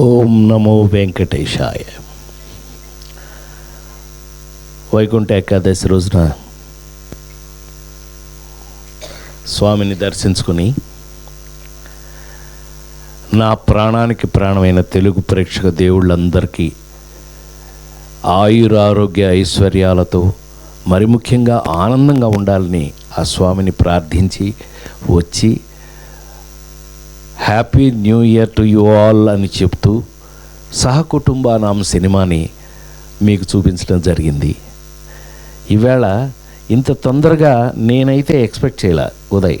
ఓం నమో వెంకటేశాయ. వైకుంఠ ఏకాదశి రోజున స్వామిని దర్శించుకుని నా ప్రాణానికి ప్రాణమైన తెలుగు ప్రేక్షక దేవుళ్ళందరికీ ఆయురారోగ్య ఐశ్వర్యాలతో మరి ముఖ్యంగా ఆనందంగా ఉండాలని ఆ స్వామిని ప్రార్థించి వచ్చి happy new year to you all అని చెప్తూ సహకుటుంబానాం సినిమాని మీకు చూపించడం జరిగింది. ఈవేళ ఇంత తొందరగా నేనైతే ఎక్స్పెక్ట్ చేయలే. ఉదయ్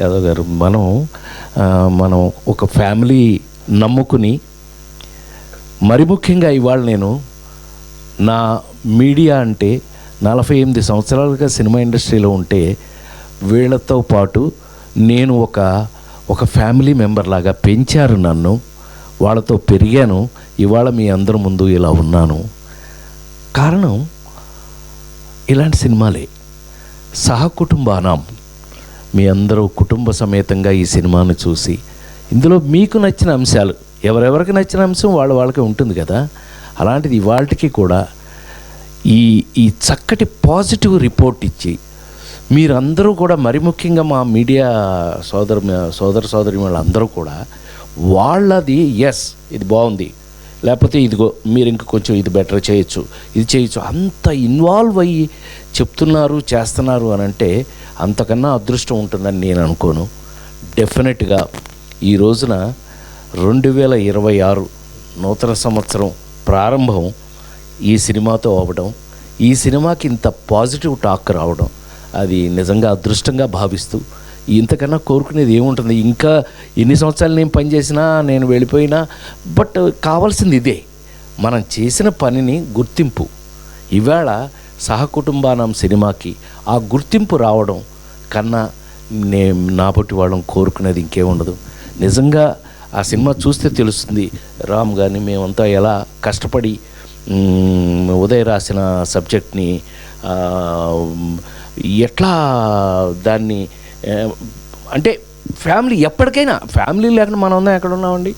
యాదవ్ గారు మనం మనం ఒక ఫ్యామిలీ నమ్ముకుని మరి ముఖ్యంగా ఇవాళ నేను నా మీడియా అంటే నలభై ఎనిమిది సంవత్సరాలుగా సినిమా ఇండస్ట్రీలో ఉంటే వీళ్ళతో పాటు నేను ఒక ఒక ఫ్యామిలీ మెంబర్ లాగా పెంచారు నన్ను వాళ్ళతో పెరిగాను ఇవాళ మీ అందరి ముందు ఇలా ఉన్నాను. కారణం ఇలాంటి సినిమాలే. సహకుటుంబానం. మీ అందరూ కుటుంబ సమేతంగా ఈ సినిమాను చూసి ఇందులో మీకు నచ్చిన అంశాలు ఎవరెవరికి నచ్చిన అంశం వాళ్ళ వాళ్ళకి ఉంటుంది కదా? అలాంటిది ఇవాళకి కూడా ఈ ఈ చక్కటి పాజిటివ్ రిపోర్ట్ ఇచ్చి మీరందరూ కూడా మరి ముఖ్యంగా మా మీడియా సోదరు సోదర సోదరి వాళ్ళందరూ కూడా వాళ్ళది ఎస్ ఇది బాగుంది. లేకపోతే ఇదిగో మీరు ఇంక కొంచెం ఇది బెటర్ చేయొచ్చు ఇది చేయొచ్చు. అంత ఇన్వాల్వ్ అయ్యి చెప్తున్నారు చేస్తున్నారు అని అంటే అంతకన్నా అదృష్టం ఉంటుందని నేను అనుకోను. డెఫినెట్గా ఈ రోజున రెండు వేల ఇరవై ఆరు నూతన సంవత్సరం ప్రారంభం ఈ సినిమాతో అవ్వడం ఈ సినిమాకి ఇంత పాజిటివ్ టాక్ రావడం అది నిజంగా అదృష్టంగా భావిస్తూ ఇంతకన్నా కోరుకునేది ఏముంటుంది? ఇంకా ఎన్ని సంవత్సరాలు నేను పనిచేసినా నేను వెళ్ళిపోయినా బట్ కావాల్సింది ఇదే. మనం చేసిన పనిని గుర్తింపు. ఇవాళ సహకుటుంబానం సినిమాకి ఆ గుర్తింపు రావడం కన్నా నే నాబట్టి వాళ్ళం కోరుకునేది ఇంకేముండదు నిజంగా ఆ సినిమా చూస్తే తెలుస్తుంది రామ్ కానీ మేమంతా ఎలా కష్టపడి మ్, ఉదయ్ రాసిన సబ్జెక్ట్ని ఎట్లా దాన్ని అంటే ఫ్యామిలీ ఎప్పటికైనా ఫ్యామిలీ లేకుండా మనం ఉందా ఎక్కడ ఉన్నామండి?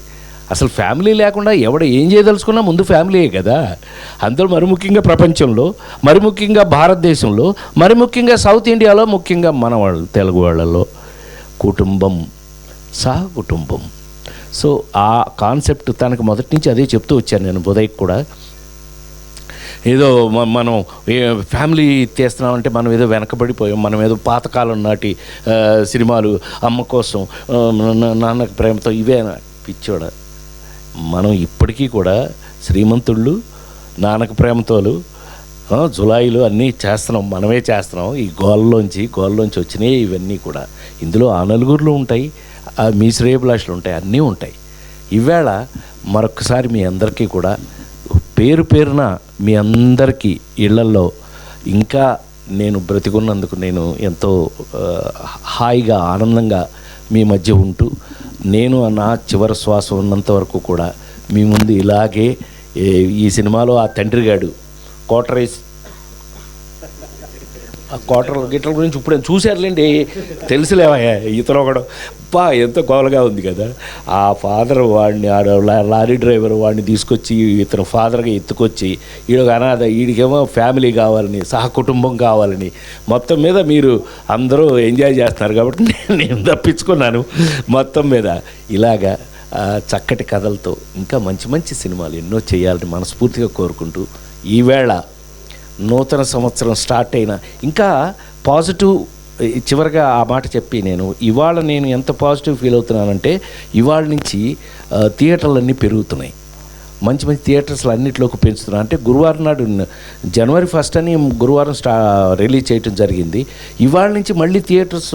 అసలు ఫ్యామిలీ లేకుండా ఎవడ ఏం చేయదలుచుకున్నా ముందు ఫ్యామిలీయే కదా. అందులో మరి ముఖ్యంగా ప్రపంచంలో మరి ముఖ్యంగా భారతదేశంలో మరి ముఖ్యంగా సౌత్ ఇండియాలో ముఖ్యంగా మన వాళ్ళు తెలుగు వాళ్ళలో కుటుంబం సహ కుటుంబం సో ఆ కాన్సెప్ట్ తనకు మొదటి నుంచి అదే చెప్తూ వచ్చాను నేను ఉదయ్ కూడా. ఏదో మనం ఫ్యామిలీ తీస్తున్నామంటే మనం ఏదో వెనకబడిపోయాం మనం ఏదో పాతకాలం నాటి సినిమాలు అమ్మ కోసం నాన్న ప్రేమతో ఇవే పిచ్చోడ. మనం ఇప్పటికీ కూడా శ్రీమంతుళ్ళు నాన్నకు ప్రేమతోలు జులాయిలు అన్నీ చేస్తున్నాం మనమే చేస్తున్నాం. ఈ గోల్లోంచి గోల్లోంచి వచ్చినాయి ఇవన్నీ కూడా. ఇందులో ఆ నలుగురులు ఉంటాయి మీ శ్రేయభిలాషలు ఉంటాయి అన్నీ ఉంటాయి. ఈవేళ మరొకసారి మీ అందరికీ కూడా పేరు పేరున మీ అందరికీ ఇళ్ళల్లో ఇంకా నేను బ్రతికున్నందుకు నేను ఎంతో హాయిగా ఆనందంగా మీ మధ్య ఉంటూ నేను నా చివరి శ్వాస ఉన్నంత వరకు కూడా మీ ముందు ఇలాగే ఈ సినిమాలో ఆ తండ్రి గాడు ఆ క్వార్టర్ గిట్ల గురించి ఇప్పుడు చూశారులేండి? తెలుసులేవయ్యా ఇతను ఒకడు అబ్బా ఎంత గోలగా ఉంది కదా. ఆ ఫాదర్ వాడిని ఆడ లారీ డ్రైవర్ వాడిని తీసుకొచ్చి ఇతను ఫాదర్గా ఎత్తుకొచ్చి ఈడ అనాథ వీడికేమో ఫ్యామిలీ కావాలని సహకుటుంబం కావాలని మొత్తం మీద మీరు అందరూ ఎంజాయ్ చేస్తున్నారు కాబట్టి నేను- నేను తప్పించుకున్నాను. మొత్తం మీద ఇలాగా చక్కటి కథలతో ఇంకా మంచి మంచి సినిమాలు ఎన్నో చేయాలని మనస్ఫూర్తిగా కోరుకుంటూ ఈవేళ నూతన సంవత్సరం స్టార్ట్ అయిన ఇంకా పాజిటివ్ చివరిగా ఆ మాట చెప్పి నేను ఇవాళ నేను ఎంత పాజిటివ్ ఫీల్ అవుతున్నానంటే ఇవాళ నుంచి థియేటర్లన్నీ పెరుగుతున్నాయి. మంచి మంచి థియేటర్స్లు అన్నింటిలోకి పెంచుతున్నాను అంటే గురువారం నాడు జనవరి ఫస్ట్ అని గురువారం స్టా రిలీజ్ చేయటం జరిగింది. ఇవాళ నుంచి మళ్ళీ థియేటర్స్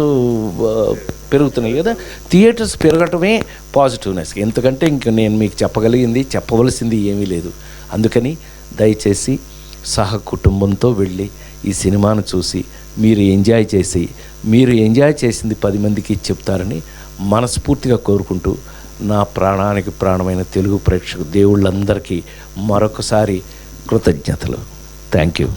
పెరుగుతున్నాయి కదా. థియేటర్స్ పెరగటమే పాజిటివ్నెస్. ఎందుకంటే ఇంక నేను మీకు చెప్పగలిగింది చెప్పవలసింది ఏమీ లేదు. అందుకని దయచేసి సహ కుటుంబంతో వెళ్ళి ఈ సినిమాను చూసి మీరు ఎంజాయ్ చేసి మీరు ఎంజాయ్ చేసింది పది మందికి చెప్తారని మనస్ఫూర్తిగా కోరుకుంటూ నా ప్రాణానికి ప్రాణమైన తెలుగు ప్రేక్షకు దేవుళ్ళందరికీ మరొకసారి కృతజ్ఞతలు. Thank you.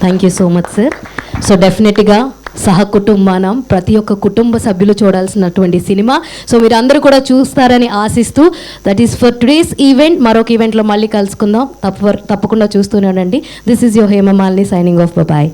Thank you so much sir so డెఫినెట్గా సహకుటుంబానం ప్రతి ఒక్క కుటుంబ సభ్యులు చూడాల్సినటువంటి సినిమా. సో మీరు అందరూ కూడా చూస్తారని ఆశిస్తూ that is for today's event మరొక ఈవెంట్లో మళ్ళీ కలుసుకుందాం. తప్ప తప్పకుండా చూస్తూనే ఉండండి. This is your Hemamalini signing off bye